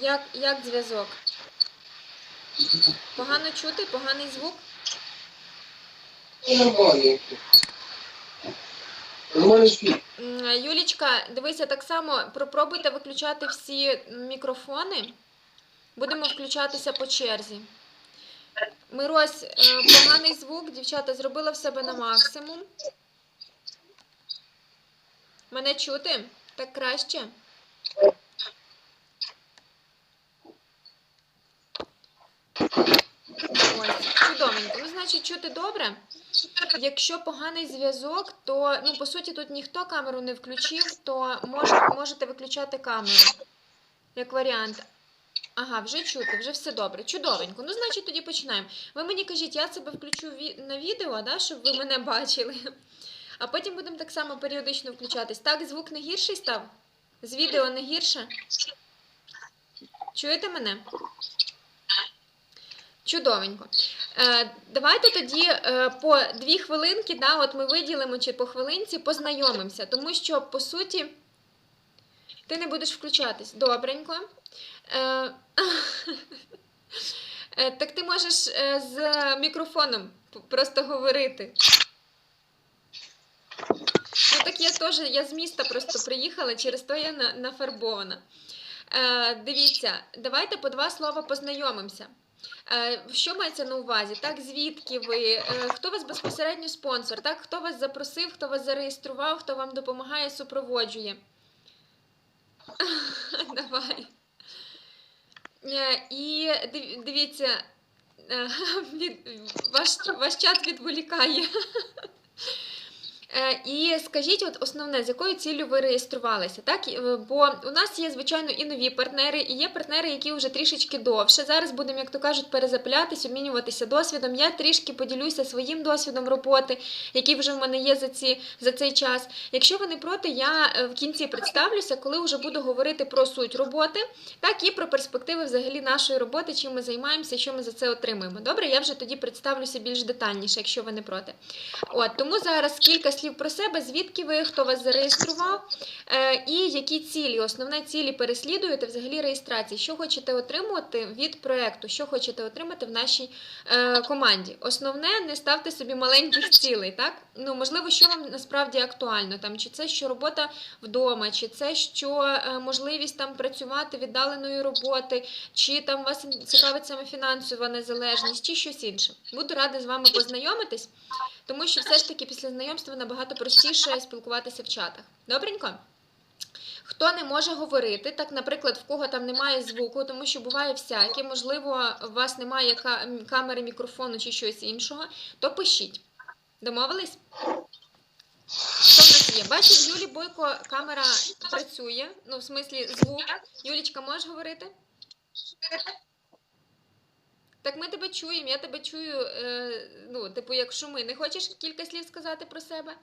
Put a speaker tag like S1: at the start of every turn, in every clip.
S1: Як, як зв'язок? Погано чути, поганий звук? Юлічка, дивися, так само пропробуйте виключати всі мікрофони. Будемо включатися по черзі. Мирось, е, поганий звук, дівчата, зробила в себе на максимум. Мене чути? Так краще? Чудовенько. Значить, чути добре. Якщо поганий зв'язок, то ну по суті тут ніхто камеру не включив, то мож, можете виключати камеру. Як варіант. Ага, вже чути, вже все добре. Чудовенько. Ну, значить, тоді починаємо. Ви мені кажіть, я себе включу на відео, да, щоб ви мене бачили. А потім будемо так само періодично включатись. Так, звук не гірший став? З відео не гірше? Чуєте мене? Чудовенько. Е, давайте тоді е, по дві хвилинки, да, от ми виділимо чи по хвилинці познайомимося, тому що по суті ти не будеш включатись. Добренько. Е, так ти можеш з мікрофоном просто говорити. Ну так я теж, я з міста просто приїхала, через то я на, нафарбована. Е, дивіться, давайте по два слова познайомимося. Е, Що мається на увазі? Так, звідки ви? Е, Хто вас безпосередньо спонсор? Так, хто вас запросив, хто вас зареєстрував, хто вам допомагає, супроводжує? Давай. Е, І дивіться, е, від- ваш, ваш чат відволікає. Е, І скажіть, от основне, з якою ціллю ви реєструвалися? Так, е, бо у нас є, звичайно, і нові партнери, і є партнери, які вже трішечки довше. Зараз будемо, як то кажуть, перезапилятись, обмінюватися досвідом. Я трішки поділюся своїм досвідом роботи, який вже в мене є за, ці, за цей час. Якщо ви не проти, я е, в кінці представлюся, коли вже буду говорити про суть роботи, так і про перспективи взагалі нашої роботи, чим ми займаємося, що ми за це отримуємо. Добре, я вже тоді представлюся більш детальніше, якщо ви не проти. От тому зараз кілька слів про себе, звідки ви, хто вас зареєстрував, е, і які цілі, основне цілі переслідуєте взагалі реєстрації, що хочете отримувати від проекту, що хочете отримати в нашій е, команді. Основне, не ставте собі маленьких цілей, так? Ну, можливо, що вам насправді актуально, там, чи це що робота вдома, чи це що е, можливість там працювати віддаленої роботи, чи там вас цікавить саме фінансова незалежність, чи щось інше. Буду рада з вами познайомитись. Тому що все ж таки після знайомства набагато простіше спілкуватися в чатах. Добренько? Хто не може говорити, так, наприклад, в кого там немає звуку, тому що буває всяке, можливо, у вас немає камери, мікрофону чи щось іншого, то пишіть. Домовились? Що в нас є? Бачу, Юлі Бойко камера працює, ну, в смислі, звук. Юлічка, можеш говорити? Так ми тебе чуємо, я тебе чую, е, ну, типу, як шуми. Не хочеш кілька слів сказати про себе?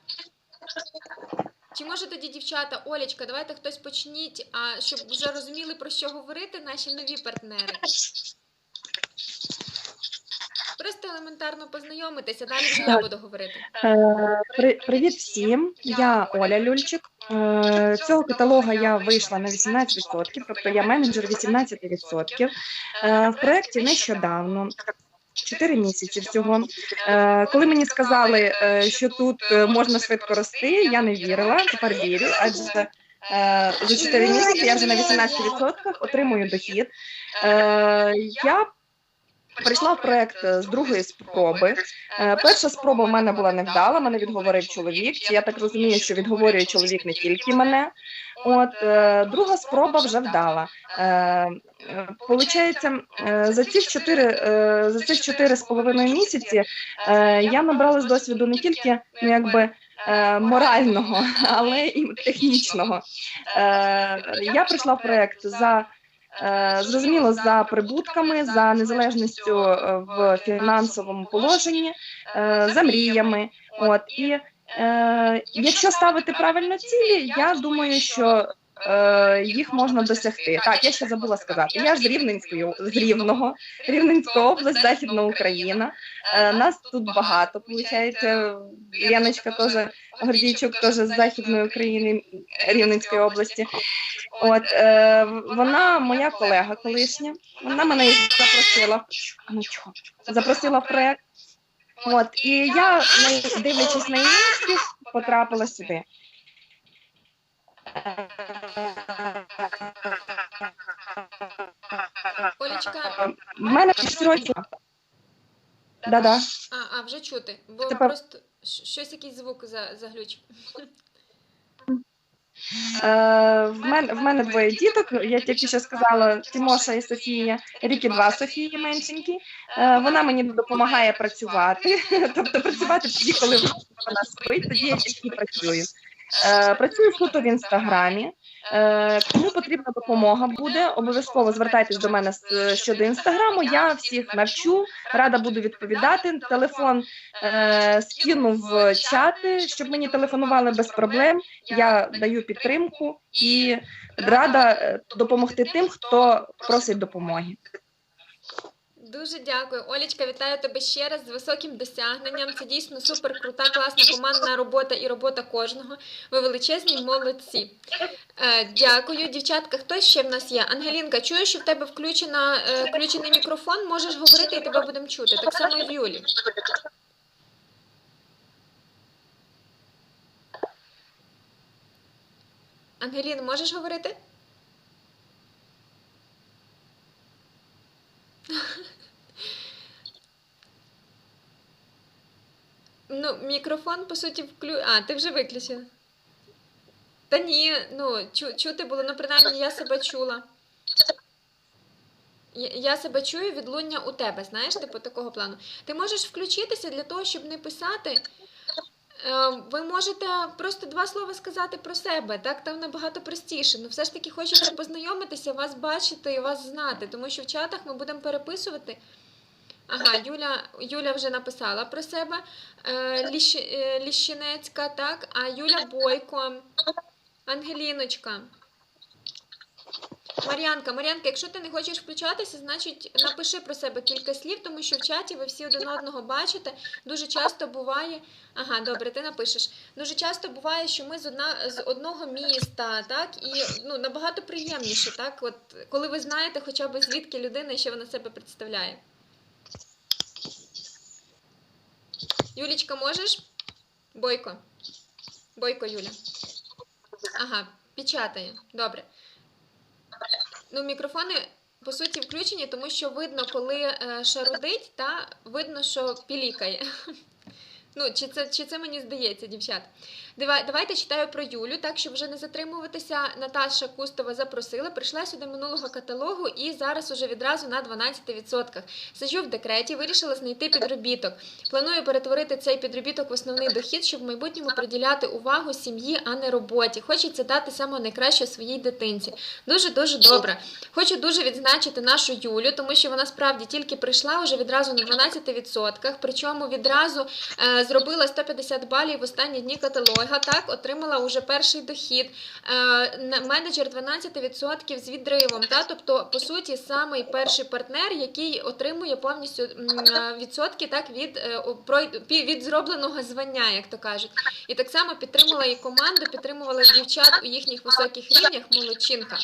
S1: Чи може тоді дівчата, Олечка, давайте хтось почніть, а щоб вже розуміли про що говорити наші нові партнери. Просто елементарно познайомитися, далі вже я буду говорити.
S2: Е, Привіт всім! Я Оля Люльчик. Е, Цього каталога я вийшла на 18%, тобто я менеджер 18%. Е, В проєкті нещодавно. 4 місяці всього. Коли мені сказали, що тут можна швидко рости, я не вірила, тепер вірю, адже за 4 місяці я вже на 18% отримую дохід. Я прийшла в проект з другої спроби. Е, Перша спроба в мене була невдала, мене відговорив чоловік. Я так розумію, що відговорює чоловік не тільки мене. От е, друга спроба вже вдала. Е, е, Получається, е, за ці чотири е, за цих чотири з половиною місяці е, я набралась досвіду не тільки ну, якби. е, Морального, але і технічного. Е, Я прийшла в проект за Е, Зрозуміло, за прибутками, за незалежністю е, в фінансовому положенні, е, за мріями. От і е, якщо ставити правильно цілі, я думаю, що е, їх можна досягти. Так, я ще забула сказати. Я ж з Рівненської з Рівного, Рівненська область, Західна Україна. Е, нас тут багато, виходить. Леночка теж Гордійчук, теж з Західної України, Рівненської області. От е, вона моя колега колишня. Вона мене запросила. Ну? Запросила в проект. От, і я, дивлячись на її потрапила сюди.
S1: Олечка,
S2: В мене 6. Да-да.
S1: а, а вже чути, бо
S2: Тепер-
S1: просто щось якийсь звук за, заглючив.
S2: Е, в, мене, в мене двоє діток. Я тільки що сказала Тимоша і Софія, рік і два Софії меншенькі. Е, вона мені допомагає працювати. Тобто працювати тоді, коли вона спить, тоді я тільки працюю. Е, працюю суто в інстаграмі. Е, кому потрібна допомога буде, обов'язково звертайтесь до мене щодо інстаграму. Я всіх навчу, рада буду відповідати. Телефон е, скину в чати, щоб мені телефонували без проблем. Я даю підтримку і рада допомогти тим, хто просить допомоги.
S1: Дуже дякую. Олечка, вітаю тебе ще раз з високим досягненням. Це дійсно супер крута, класна командна робота і робота кожного. Ви величезні молодці. Е, дякую, дівчатка. Хто ще в нас є? Ангелінка, чую, що в тебе включена, е, включений мікрофон. Можеш говорити і тебе будемо чути. Так само і в Юлі. Ангелін, можеш говорити? Ну, мікрофон, по суті, вклю... А, ти вже виключила. Та ні, ну, чу... чути було, ну, принаймні, я себе чула. Я, я себе чую відлуння у тебе, знаєш, типу такого плану. Ти можеш включитися для того, щоб не писати. Е, Ви можете просто два слова сказати про себе, так там набагато простіше. Ну, все ж таки хочеться познайомитися, вас бачити і вас знати, тому що в чатах ми будемо переписувати. Ага, Юля, Юля вже написала про себе. Е, Ліщ, е, Ліщинецька, так, а Юля Бойко, Ангеліночка. Мар'янка, Мар'янка, якщо ти не хочеш включатися, значить напиши про себе кілька слів, тому що в чаті ви всі один одного бачите. Дуже часто буває. Ага, добре, ти напишеш. Дуже часто буває, що ми з одна з одного міста, так, і ну набагато приємніше, так, от коли ви знаєте хоча б звідки людина і що вона себе представляє. Юлічка, можеш? Бойко. Бойко, Юля. Ага, печатає. Добре. Ну, мікрофони по суті включені, тому що видно, коли е, шарудить, та видно, що пілікає. Ну, чи це, чи це мені здається, дівчат? Дива- Давайте читаю про Юлю, так щоб вже не затримуватися. Наташа Кустова запросила, прийшла сюди минулого каталогу і зараз уже відразу на 12%. Сиджу в декреті, вирішила знайти підробіток. Планую перетворити цей підробіток в основний дохід, щоб в майбутньому приділяти увагу сім'ї, а не роботі. Хочеться дати саме найкраще своїй дитинці. Дуже дуже добре. Хочу дуже відзначити нашу Юлю, тому що вона справді тільки прийшла уже відразу на 12%, причому відразу е, зробила 150 балів в останні дні каталога. Так, отримала уже перший дохід. Е, менеджер 12% з відривом. Та, тобто, по суті, самий перший партнер, який отримує повністю е, відсотки так, від, е, від зробленого звання, як то кажуть. І так само підтримала і команду, підтримувала дівчат у їхніх високих рівнях. Молодчинка.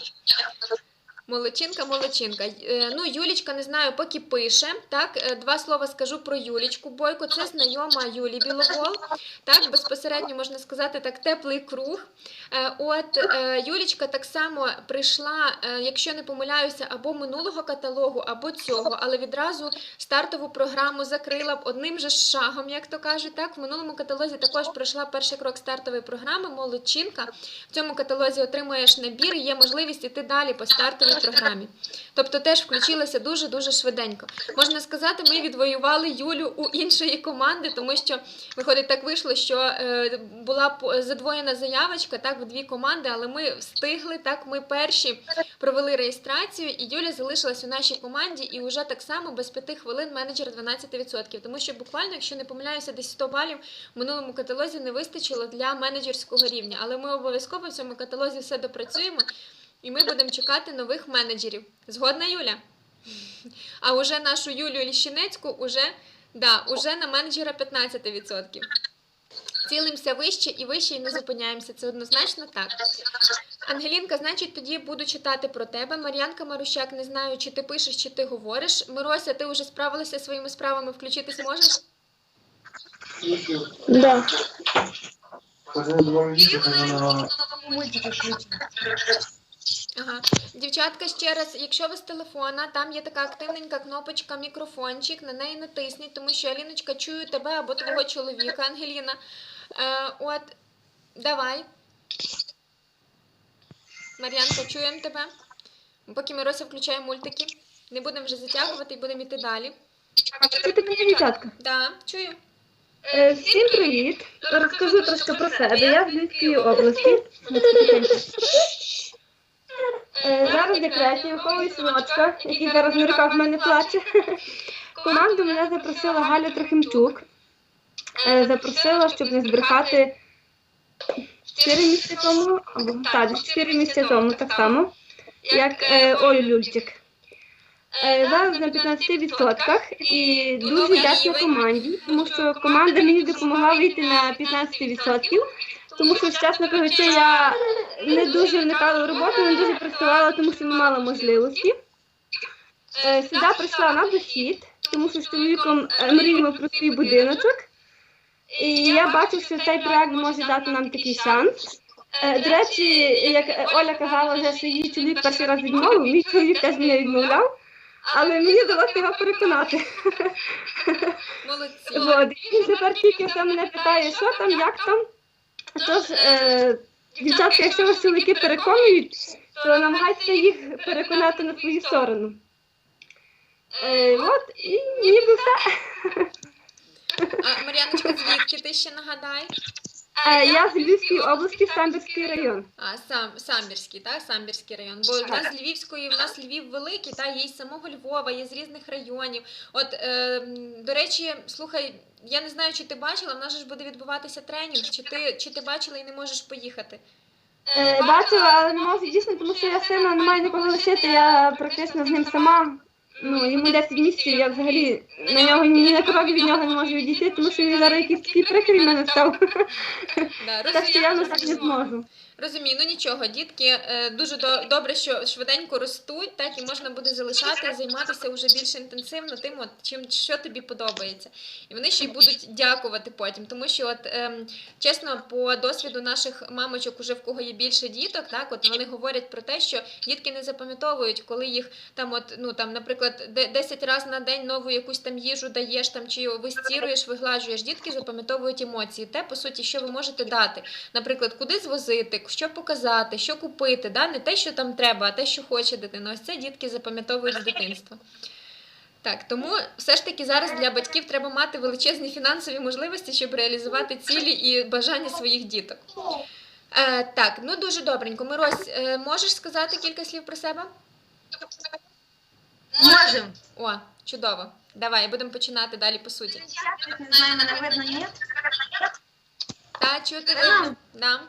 S1: Молодчинка, молодчинка. Е, Ну, Юлічка, не знаю, поки пише. Так, е, два слова скажу про Юлічку Бойко. Це знайома Юлі Біловол. Так, безпосередньо можна сказати, так, теплий круг. Е, От Юлічка так само прийшла, якщо не помиляюся, або минулого каталогу, або цього, але відразу стартову програму закрила одним же шагом, як то кажуть. Так, в минулому каталозі також пройшла перший крок стартової програми. Молодчинка. В цьому каталозі отримуєш набір, є можливість іти далі по стартовій програмі. Тобто теж включилася дуже дуже швиденько. Можна сказати, ми відвоювали Юлю у іншої команди, тому що виходить, так вийшло, що е, була задвоєна заявочка так в дві команди, але ми встигли. Так, ми перші провели реєстрацію, і Юля залишилась у нашій команді, і вже так само без п'яти хвилин менеджер 12%. Тому що буквально, якщо не помиляюся, десь 100 балів в минулому каталозі не вистачило для менеджерського рівня. Але ми обов'язково в цьому каталозі все допрацюємо, і ми будемо чекати нових менеджерів. Згодна, Юля? А уже нашу Юлію Ліщинецьку уже, да, уже на менеджера 15%. Цілимося вище і вище і не зупиняємося. Це однозначно так. Ангелінка, значить, тоді буду читати про тебе. Мар'янка Марущак, не знаю, чи ти пишеш, чи ти говориш. Мирося, ти вже справилася своїми справами, включитись можеш?
S3: Да.
S1: Ага. Дівчатка, ще раз, якщо ви з телефона, там є така активненька кнопочка мікрофончик, на неї натисніть, тому що Аліночка чую тебе або твого чоловіка, Ангеліна. Е, от, давай. Мар'янка, чуємо тебе. Поки Мирося включає мультики. Не будемо вже затягувати і будемо йти далі.
S3: Чути мене, дівчатка?
S1: Да, чую.
S3: Е, Всім привіт. Розкажу трошки про себе. Я з Львівської області. Е, Зараз в декреті виховую синочка, який зараз на руках в мене плаче. Команду мене запросила Галя Трохимчук. Е, Запросила, щоб не збрехати 4 місяці тому, або так, десь 4 місяці тому так само, як е, Олю Люльчик. Зараз на 15% і дуже вдячна команді, тому що команда мені допомогла вийти на 15%, тому що, чесно кажучи, я не дуже вникала в роботу, не дуже працювала, тому що не мала можливості. Е, Сюди прийшла на дохід, тому що з чоловіком е, мріємо про свій будиночок. І я бачу, що цей проект може дати нам такий шанс. Е, До речі, як Оля казала, вже, що її чоловік перший раз відмовив, мій чоловік теж мене відмовляв, але мені вдалося його переконати.
S1: Молодці.
S3: Він тепер тільки все мене питає, що там, як там. Тож, е, дівчатка, якщо вас чоловіки переконують, то намагайтеся їх переконати на свою сторону. Е, от, і ніби все.
S1: А, Мар'яночка, звідки ти ще нагадай?
S3: Е, я з Львівської області, Самбірський район.
S1: А, сам, Самбірський, так? Самбірський район. Бо в нас з Львівської, в нас Львів великий, та є з самого Львова, є з різних районів. От, е, до речі, слухай, я не знаю, чи ти бачила, в нас же ж буде відбуватися тренінг, чи ти, чи ти бачила і не можеш поїхати?
S3: Е, бачила, але не можу дійсно, тому що я сина не маю нікого лишити, я практично з ним сама. Ну, йому 10 місяців, я взагалі на нього ні на крові від нього не можу відійти, тому що він зараз якийсь такий прикрій мене став.
S1: Да,
S3: Так що я вже так не зможу.
S1: Розумію, ну нічого, дітки е, дуже до, добре, що швиденько ростуть, так і можна буде залишати займатися вже більш інтенсивно тим, от, чим що тобі подобається. І вони ще й будуть дякувати потім. Тому що, от ем, чесно, по досвіду наших мамочок, уже в кого є більше діток, так от вони говорять про те, що дітки не запам'ятовують, коли їх там, от ну там, наприклад, де- 10 разів на день нову якусь там їжу даєш там чи вистіруєш, вигладжуєш. Дітки запам'ятовують емоції, те по суті, що ви можете дати. Наприклад, куди звозити, що показати, що купити, да? не те, що там треба, а те, що хоче дитина. Ось це дітки запам'ятовують з дитинства. Так, тому все ж таки зараз для батьків треба мати величезні фінансові можливості, щоб реалізувати цілі і бажання своїх діток. Е, так, ну дуже добренько. Мирось, е, можеш сказати кілька слів про себе?
S4: Можем.
S1: О, чудово. Давай, будемо починати далі по суті.
S4: Мене видно, ні?
S1: Та, чути видно? Да.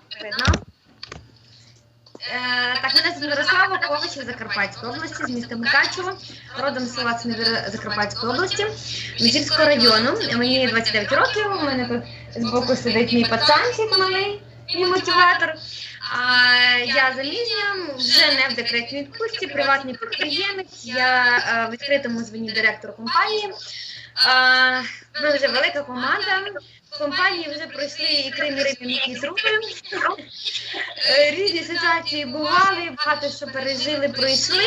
S4: Е, так, мене звуть Мирослава Ковач з Закарпатської області, з міста Мукачево, родом з села Сневіра Закарпатської області, Мізільського району. Мені 29 років, у мене тут збоку сидить мій пацанчик малий, мій мотиватор. А я заміжня, вже не в декретній відпустці, приватний підприємець. Я е, в відкритому званні директор компанії. Ми вже велика команда. Компанії вже пройшли і Крим і Рибні зруби. Е, Різні ситуації бували, багато що пережили, пройшли.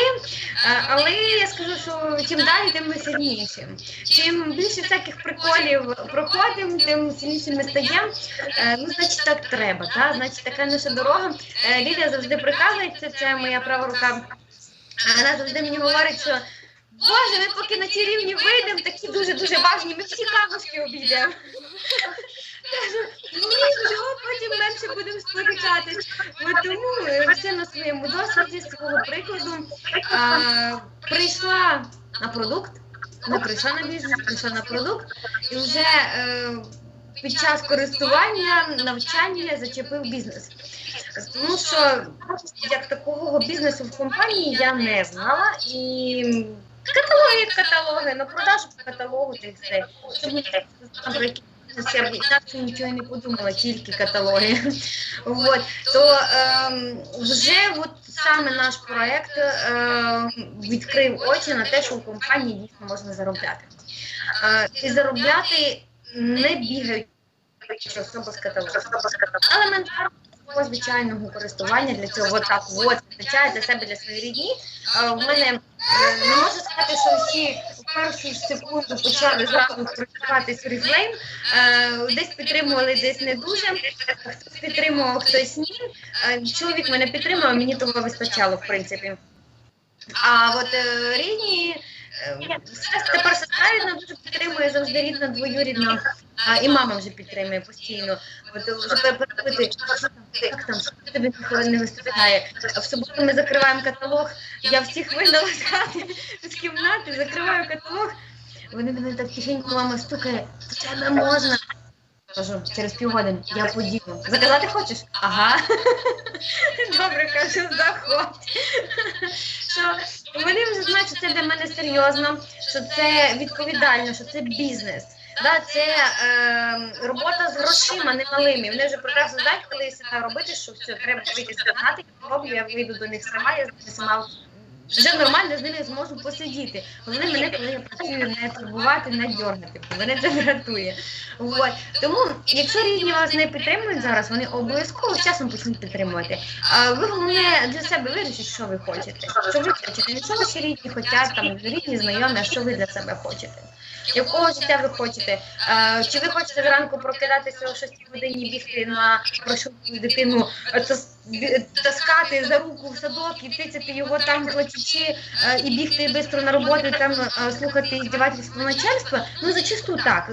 S4: Е, Але я скажу, що чим далі, тим ми сильніші. Чим більше всяких приколів проходимо, тим сильнішими стаємо. Е, Ну, значить, так треба. Та? Значить, така наша дорога. Лілія завжди приказується, це моя права рука. Вона завжди мені говорить, що Боже, ми поки на ці рівні вийдемо, такі дуже-дуже важні, ми всі камушки обійдемо. Ні, чого потім менше будемо сперечатись. Тому е, на своєму досвіді, з свого прикладу прийшла на продукт, не прийшла на бізнес, прийшла на продукт, і вже е, під час користування, навчання зачепив бізнес. Тому що як такого бізнесу в компанії я не знала каталоги, каталоги, на продажу каталогу та й все. Щоб не там про я б інакше нічого не подумала, тільки каталоги. Вот. То ем, вже от саме наш проект ем, відкрив очі на те, що в компанії дійсно можна заробляти. Е, і заробляти не бігають особа з каталогу. Елементарно звичайного користування для цього так от вистачає для себе для своєї рідні. Е, В мене е, не можу сказати, що всі в першу секунду почали зразу користуватись Oriflame. Десь підтримували, десь не дуже. Хтось підтримував, хтось ні. Е, Чоловік мене підтримував, мені того вистачало, в принципі. А от рідні. Все тепер сестра рідна дуже підтримує завжди рідна, двоюрідна, а, і мама вже підтримує постійно. От вже перепити, як там, що тобі не вистачає. В суботу ми закриваємо каталог, я всіх вигнала з хати, з кімнати, закриваю каталог. Вони мене так тихенько мама стукає, до тебе можна. Кажу, через півгодини я подіну. Заказати хочеш? Ага. Добре, кажу, заходь. Що вони вже знають, що це для мене серйозно, що це відповідально, що це бізнес. Да, це е, робота з грошима немалими. Вони вже прекрасно знають, коли я сюди робити, що все, треба вийти з кімнати, я роблю, я вийду до них сама, я сама вже нормально з ними зможу посидіти. Вони мене, коли я працюю, не турбувати, не дьоргати. Мене це врятує. От. Тому, якщо рідні вас не підтримують зараз, вони обов'язково з часом почнуть підтримувати. А ви головне для себе вирішіть, що ви хочете. Що ви хочете? Не що ваші рідні хочуть, там рідні, знайомі, а що ви для себе хочете. Якого життя ви хочете? Е, чи ви хочете зранку прокидатися о 6 годині бігти на прошутку дитину, е, тас- таскати за руку в садок і тицяти його там плачучи е, і бігти швидко на роботу, там е, слухати іздівательство начальства? Ну зачасту так.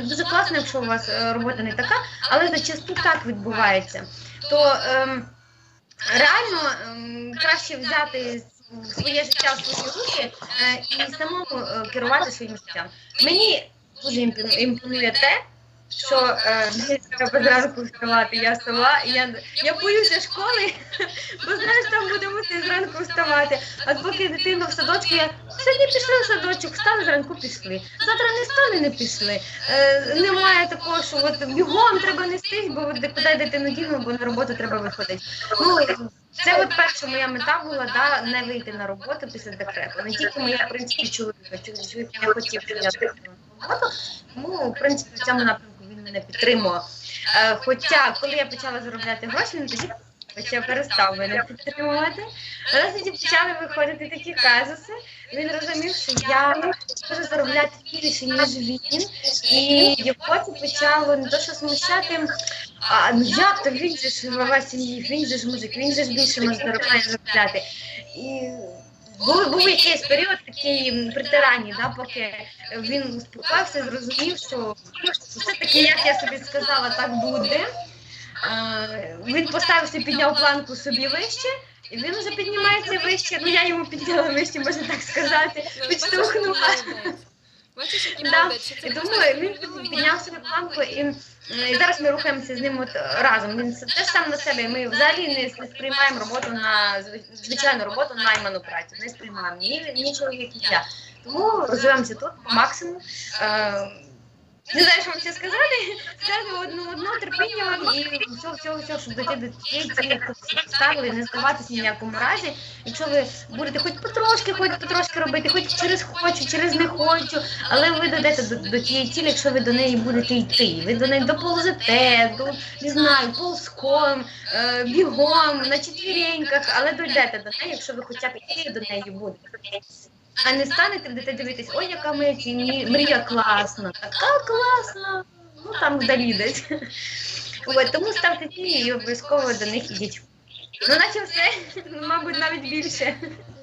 S4: Дуже класно, якщо у вас робота не така, але зачасту так відбувається. То ем, реально ем, краще взяти своє життя в свої руки е, і самому е, керувати своїм життям. Мені дуже імпонує те, що е, не треба зранку вставати. Я сама, я, я боюся школи, бо знаєш, там буде мусити зранку вставати. А поки дитина в садочку, я сьогодні пішли в садочок, встали зранку, пішли. Завтра не стали, не пішли. Е, немає такого, що от бігом треба нестись, бо куди дитину діну, бо на роботу треба виходити. Ну, це от перша моя мета була да, не вийти на роботу після декрету. Не тільки моя, принципі, чоловіка. Чоловік не хотів, на роботу. Тому, в принципі, в цьому напрямку він мене підтримував. Е, хоча, коли я почала заробляти гроші, він тоді Хоча перестав мене підтримувати. Але тоді почали виходити такі казуси. Він розумів, що я можу заробляти більше, ніж він. І його це почало не то, що смущати, а ну як то він же ж глава сім'ї, він же ж мужик, він же ж більше може заробляти заробляти. І був, був якийсь період такий притирання, да, поки він успокоївся, зрозумів, що все-таки, як я собі сказала, так буде. Е, Він поставився, підняв планку собі вище, і він вже піднімається вище. Ну я йому підняла вище, можна так сказати, підштовхнула.
S1: Бачиш, які
S4: Да.
S1: молодець,
S4: І тому він підняв собі планку, і, і зараз ми рухаємося з ним от разом. Він с- теж сам на себе. Ми взагалі не, не сприймаємо роботу на зв- звичайну роботу, найману працю. Не сприймаємо ні, ні чоловік, ні я. Тому розвиваємося тут по максимуму. Е, не знаю, що вам ще сказати. Сказати одну одно терпіння і всього, всього, всього, щоб дойти до тієї цілі, ставили, не здаватися ні в якому разі. Якщо ви будете хоч потрошки, хоч потрошки робити, хоч через хочу, через не хочу, але ви дойдете до, до тієї цілі, якщо ви до неї будете йти. Ви до неї доползете, до не знаю, ползком, е, бігом, на четвіреньках, але дойдете до неї, якщо ви хоча б йти до неї будете. А не станете будете дивитись, ой, яка моя тіні, мрія класна, така класна, ну там вдалі десь. От, тому ставте тіні і обов'язково до них ідіть. Ну, наче все, мабуть, навіть більше.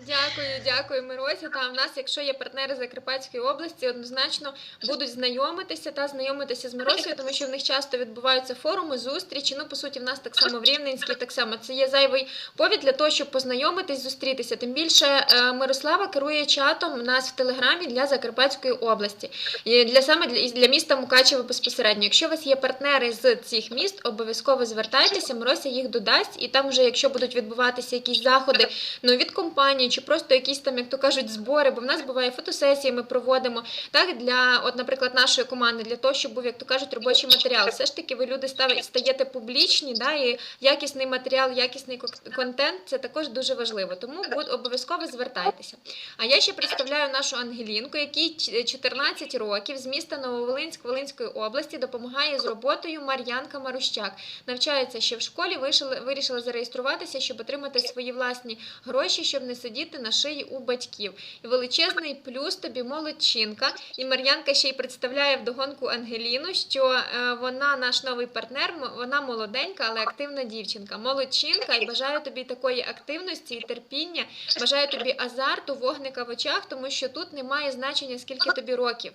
S1: Дякую, дякую, Мирося. Та в нас, якщо є партнери Закарпатської області, однозначно будуть знайомитися та знайомитися з Миросою, тому що в них часто відбуваються форуми, зустрічі. Ну, по суті, в нас так само в Рівненській, так само це є зайвий повід для того, щоб познайомитись, зустрітися. Тим більше е, Мирослава керує чатом у нас в телеграмі для Закарпатської області, і для саме для, для міста Мукачево безпосередньо. Якщо у вас є партнери з цих міст, обов'язково звертайтеся. Мирося їх додасть, і там вже, якщо будуть відбуватися якісь заходи, ну від компанії чи просто якісь там, як то кажуть, збори, бо в нас буває фотосесії, ми проводимо так для, от, наприклад, нашої команди, для того, щоб був, як то кажуть, робочий матеріал. Все ж таки, ви люди став- стаєте публічні, да, і якісний матеріал, якісний контент це також дуже важливо. Тому будь обов'язково звертайтеся. А я ще представляю нашу Ангелінку, якій 14 років з міста Нововолинськ Волинської області допомагає з роботою Мар'янка Марущак. Навчається ще в школі, вирішила зареєструватися, щоб отримати свої власні гроші, щоб не сидіти на шиї у батьків. І величезний плюс тобі молодчинка. І Мар'янка ще й представляє вдогонку Ангеліну, що е, вона наш новий партнер, вона молоденька, але активна дівчинка. Молодчинка, і бажаю тобі такої активності і терпіння. Бажаю тобі азарту, вогника в очах, тому що тут немає значення, скільки тобі років.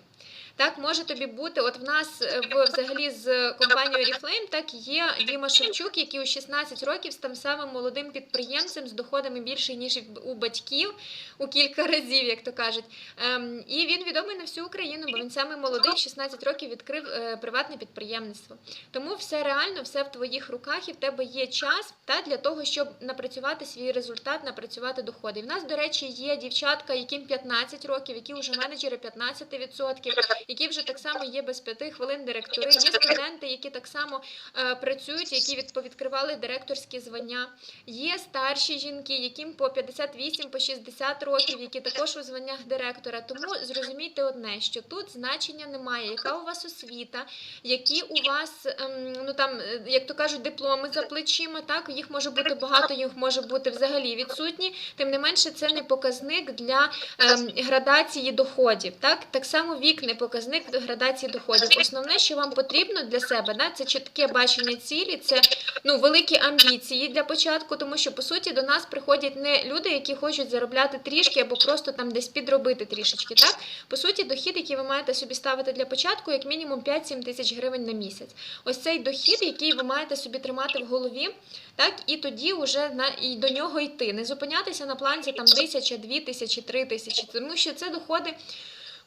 S1: Так, може тобі бути, от в нас е, взагалі з компанією Oriflame так є Діма Шевчук, який у 16 років став самим молодим підприємцем з доходами більше ніж у батьків у кілька разів, як то кажуть. Ем, і він відомий на всю Україну, бо він самий молодий, в 16 років відкрив е, приватне підприємництво. Тому все реально, все в твоїх руках, і в тебе є час та для того, щоб напрацювати свій результат, напрацювати доходи. І в нас, до речі, є дівчатка, яким 15 років, які вже менеджери 15%, які вже так само є без 5 хвилин директори. Є студенти, які так само е, працюють, які від, повідкривали директорські звання. Є старші жінки, яким по 58, по 60 років, які також у званнях директора. Тому зрозумійте одне, що тут значення немає, яка у вас освіта, які у вас, ем, ну там, е, як то кажуть, дипломи за плечима. Так, їх може бути багато, їх може бути взагалі відсутні. Тим не менше, це не показник для ем, градації доходів. Так, так само вік не показник до градації доходів. Основне, що вам потрібно для себе, да, це чітке бачення цілі, це ну великі амбіції для початку, тому що по суті до нас приходять не люди, які хочуть заробляти трішки або просто там десь підробити трішечки. Так, по суті, дохід, який ви маєте собі ставити для початку, як мінімум 5-7 тисяч гривень на місяць. Ось цей дохід, який ви маєте собі тримати в голові, так і тоді вже на і до нього йти. Не зупинятися на планці там тисяча, дві тисячі, три тисячі, тому що це доходи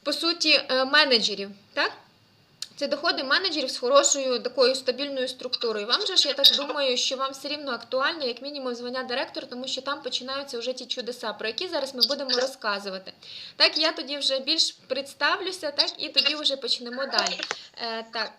S1: по суті е, менеджерів, так? Це доходи менеджерів з хорошою такою стабільною структурою. Вам же ж я так думаю, що вам все рівно актуально, як мінімум, звання директор, тому що там починаються вже ті чудеса, про які зараз ми будемо розказувати. Так, я тоді вже більш представлюся, так і тоді вже почнемо далі. Е, так,